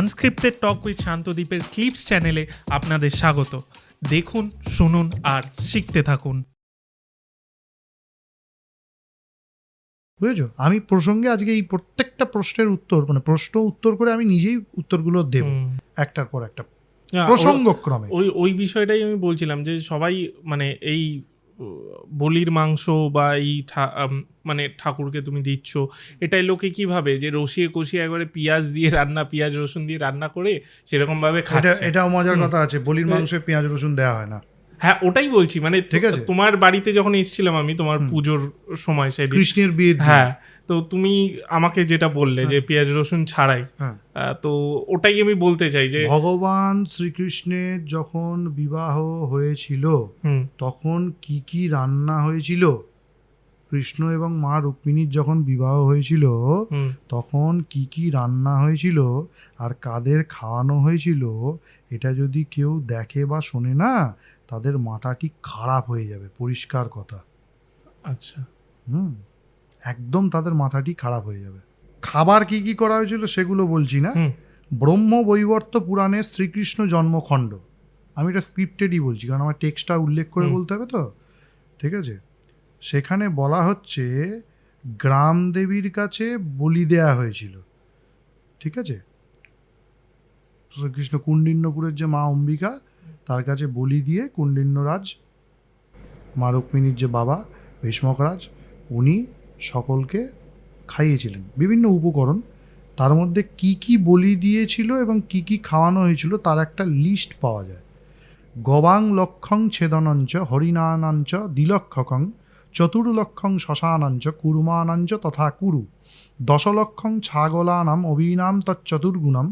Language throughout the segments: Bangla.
আনস্ক্রিপ্টেড টক উইথ শান্তদ্বীপের ক্লিপস চ্যানেলে আপনাদের স্বাগত। দেখুন শুনুন আর শিখতে থাকুন। বুঝেছ? আমি প্রসঙ্গে আজকে এই প্রত্যেকটা প্রশ্নের উত্তর মানে প্রশ্ন উত্তর করে আমি নিজেই উত্তরগুলো দেব। একটার পর একটা। প্রসঙ্গক্রমে। ওই ওই বিষয়টাই আমি বলছিলাম যে সবাই মানে এই বলির মাংস বা এই মানে ঠাকুরকে তুমি দিচ্ছ এটাই লোকে কি ভাবে? যে রসিয়ে কষিয়ে একবারে পেঁয়াজ দিয়ে রান্না পেঁয়াজ রসুন দিয়ে রান্না করে সেরকমভাবে এটা খাচ্ছে। এটাও মজার। কথা আছে বলির মাংসে পেঁয়াজ রসুন দেওয়া হয় না। হ্যাঁ ওটাই বলছি। মানে ঠিক আছে। তোমার বাড়িতে যখন এসেছিলাম আমি তোমার পুজোর সময় সেই কৃষ্ণের বিয়ে হ্যাঁ তো তুমি আমাকে যেটা বললে যে হ্যাঁ। পেঁয়াজ রসুন ছাড়াই হ্যাঁ। তো ওটাই আমি বলতে চাই যে ভগবান শ্রীকৃষ্ণের যখন বিবাহ হয়েছিল তখন কি কি রান্না হয়েছিল? কৃষ্ণ এবং মা রুক্মিণীর যখন বিবাহ হয়েছিল তখন কি কি রান্না হয়েছিল আর কাদের খাওয়ানো হয়েছিল এটা যদি কেউ দেখে বা শোনে না তাদের মাথাটি খারাপ হয়ে যাবে পরিষ্কার কথা। আচ্ছা। হুম একদম তাদের মাথাটি খারাপ হয়ে যাবে। খাবার কি কি করা হয়েছিল সেগুলো বলছি না। ব্রহ্ম বৈবর্ত পুরাণের শ্রীকৃষ্ণ জন্মখণ্ড। আমি এটা স্ক্রিপ্টেডই বলছি কারণ আমার টেক্সটটা উল্লেখ করে বলতে হবে তো। ঠিক আছে? সেখানে বলা হচ্ছে গ্রাম দেবীর কাছে বলি দেয়া হয়েছিল। ঠিক আছে? শ্রীকৃষ্ণ কুণ্ডিন্যপুরের যে মা অম্বিকা, তার কাছে বলি দিয়ে কুণ্ডিন্যরাজ, মা রুক্মিণীর যে বাবা ভীষ্মকরাজ, উনি সকলকে খাইয়েছিলেন। বিভিন্ন উপকরণ। তার মধ্যে কি কি বলি দিয়েছিল এবং কি কি খাওয়ানো হয়েছিল, তার একটা লিস্ট পাওয়া যায়। গবাং লক্ষং ছেদনঞ্চ হরিণানাঞ্চ দ্বিলক্ষকং চতুর্লক্ষং শ্মশানাঞ্চ কুর্মানাঞ্চ তথা কুরু। দশলক্ষং ছাগলানাম অবীনাম তচ্চতুর্গুণম।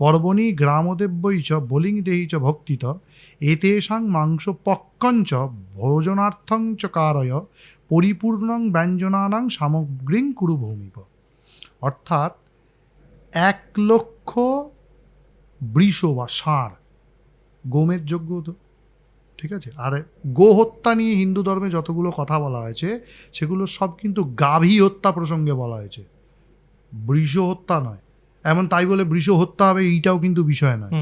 পর্বণি গ্রামদেব্যই চ বলিং দেহি চ ভক্তিত। এতেষাং মাংস পক্কঞ্চ ভোজনার্থং চ কারয়। পরিপূর্ণং ব্যঞ্জনানাং সামগ্রীং কুরু ভূমিপ অর্থাৎ এক লক্ষ বৃষ বা ষাঁড়। গোমের যোগ্য হতো ঠিক আছে? আর গো হত্যা নিয়ে হিন্দু ধর্মে যতগুলো কথা বলা হয়েছে সেগুলো সব কিন্তু গাভী হত্যা প্রসঙ্গে বলা হয়েছে। বৃষ হত্যা নয়। এমন তাই বলে বৃষ হত্যা হবে এইটাও কিন্তু বিষয় নয়।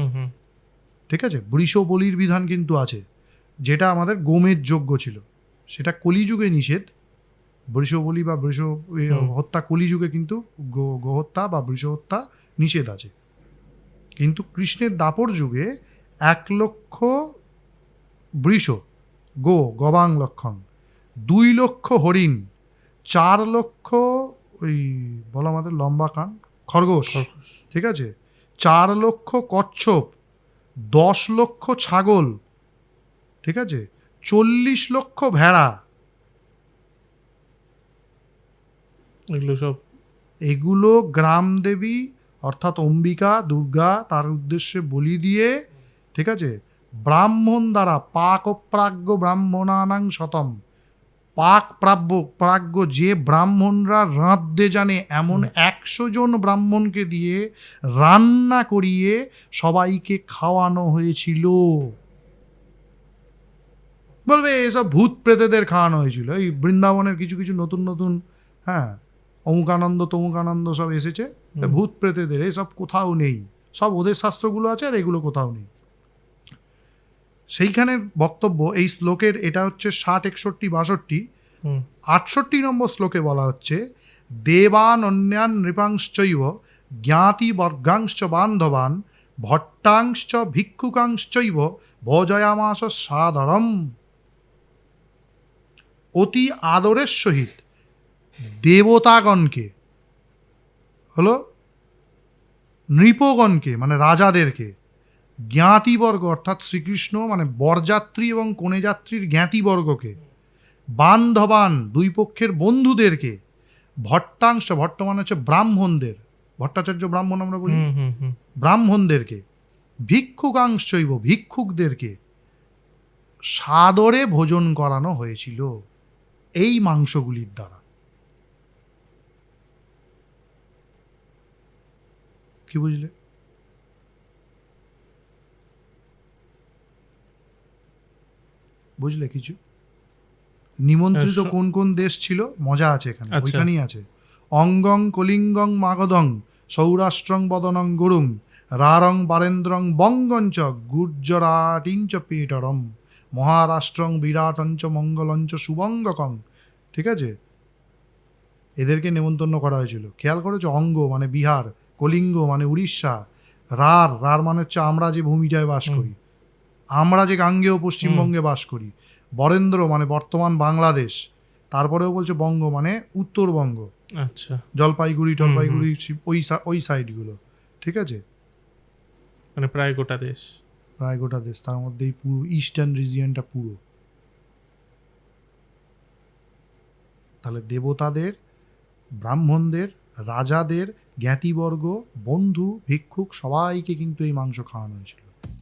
ঠিক আছে? বৃষ বলির বিধান কিন্তু আছে যেটা আমাদের গোমের যোগ্য ছিল। সেটা কলিযুগে নিষেধ। বৃষ বলি বা বৃষ হত্যা কলিযুগে কিন্তু গোহত্যা বা বৃষ হত্যা নিষেধ আছে। কিন্তু কৃষ্ণের দাপর যুগে এক লক্ষ বৃষ গো গবাং লক্ষণ দুই লক্ষ হরিণ চার লক্ষ ওই বলা আমাদের লম্বা কান খরগোশ। ঠিক আছে? চার লক্ষ কচ্ছপ দশ লক্ষ ছাগল ঠিক আছে? চল্লিশ লক্ষ ভেড়া। এগুলো সব এগুলো গ্রাম দেবী অর্থাৎ অম্বিকা দুর্গা তার উদ্দেশ্যে বলি দিয়ে ঠিক আছে? ব্রাহ্মণ দ্বারা পাক ও প্রাজ্ঞ ব্রাহ্মণানাং শতম। পাক প্রাব্য প্রাজ্ঞ যে ব্রাহ্মণরা রাঁধতে জানে এমন একশো জন ব্রাহ্মণকে দিয়ে রান্না করিয়ে সবাইকে খাওয়ানো হয়েছিল। বলবে এসব ভূত প্রেতেদের খাওয়ানো হয়েছিল। এই বৃন্দাবনের কিছু কিছু নতুন নতুন হ্যাঁ অমুকানন্দ তমুকানন্দ সব এসেছে। ভূত প্রেতেদের এসব কোথাও নেই। সব ওদের শাস্ত্রগুলো আছে আর এগুলো কোথাও নেই। সেইখানের বক্তব্য এই শ্লোকের এটা হচ্ছে ষাট একষট্টি বাষট্টি। আটষট্টি নম্বর শ্লোকে বলা হচ্ছে দেবান অন্যান নৃপাংশ্চৈব জ্ঞাতি বর্গাংশ্চ বান্ধবান ভট্টাংশ্চ ভিক্ষুকাংশ্চৈব ভোজয়ামাস সাদরম। অতি আদরের সহিত দেবতাগণকে হলো নৃপগণকে মানে রাজাদেরকে জ্ঞাতিবর্গ অর্থাৎ শ্রীকৃষ্ণ মানে বরযাত্রী এবং কনেযাত্রীর জ্ঞাতিবর্গকে বান্ধবান দুই পক্ষের বন্ধুদেরকে ভট্টাংশ ভট্ট মানে হচ্ছে ব্রাহ্মণদের ভট্টাচার্য ব্রাহ্মণ আমরা বলি হুম হুম হুম। ব্রাহ্মণদেরকে ভিক্ষুকাংশৈব ভিক্ষুকদেরকে সাদরে ভোজন করানো হয়েছিল এই মাংসগুলির দ্বারা। কি বুঝলে? বুঝলে কিছু? নিমন্ত্রিত কোন কোন দেশ ছিল? মজা আছে এখানে আচ্ছা। ওইখানেই আছে। অঙ্গং কলিঙ্গং মাগদং সৌরাষ্ট্রং বদনং গুরুং রারং বারেন্দ্রং বঙ্গঞ্চ গুর্জরাটিঞ্চ পেটরম মহারাষ্ট্রং বিরাটঞ্চ মঙ্গলঞ্চ সুবঙ্গকং ঠিক আছে? এদেরকে নেমন্তন্ন করা হয়েছিল। খেয়াল করেছ? অঙ্গ মানে বিহার কলিঙ্গ মানে উড়িষ্যা। রার রার মানে হচ্ছে আমরা যে ভূমিটায় বাস করি। আমরা যে গাঙ্গেয় পশ্চিমবঙ্গে বাস করি বরেন্দ্র মানে বর্তমান বাংলাদেশ তারপরেও বলছে বঙ্গ মানে উত্তরবঙ্গ। আচ্ছা। জলপাইগুড়ি টলপাইগুড়ি ওই ওই সাইডগুলো ঠিক আছে? মানে প্রায় গোটা দেশ। প্রায় গোটা দেশ তার মধ্যে পুরো ইস্টার্ন রিজিয়নটা পুরো। তাহলে দেবতাদের ব্রাহ্মণদের রাজাদের জ্ঞাতিবর্গ বন্ধু ভিক্ষুক সবাইকে কিন্তু এই মাংস খাওয়ানো হয়েছিল।